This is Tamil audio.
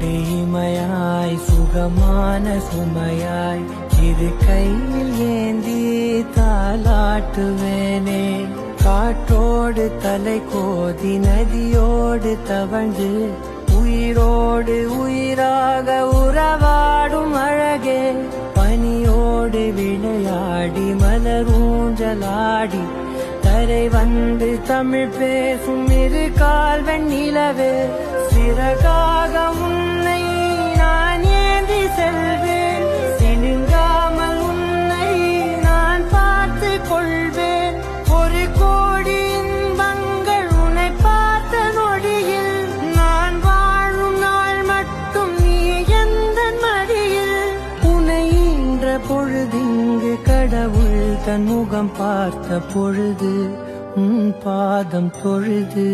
காற்றோடு சுகமான சுமையாய் இரு கையில் ஏந்தி தாளாட்டுவேனே. காற்றோடு தலை கோதி நதியோடு தவழ்ந்து உயிரோடு உயிராக உறவாடும் அழகே. பனியோடு விளையாடி மலரூஞ்சலாடி தரை வந்து தமிழ் பேசும் இரு கால்வன் நிலவே. சிறகாகவும் பொழுதிங்கு கடவுள் தன் முகம் பார்த்த பொழுது உன் பாதம் தொழுது.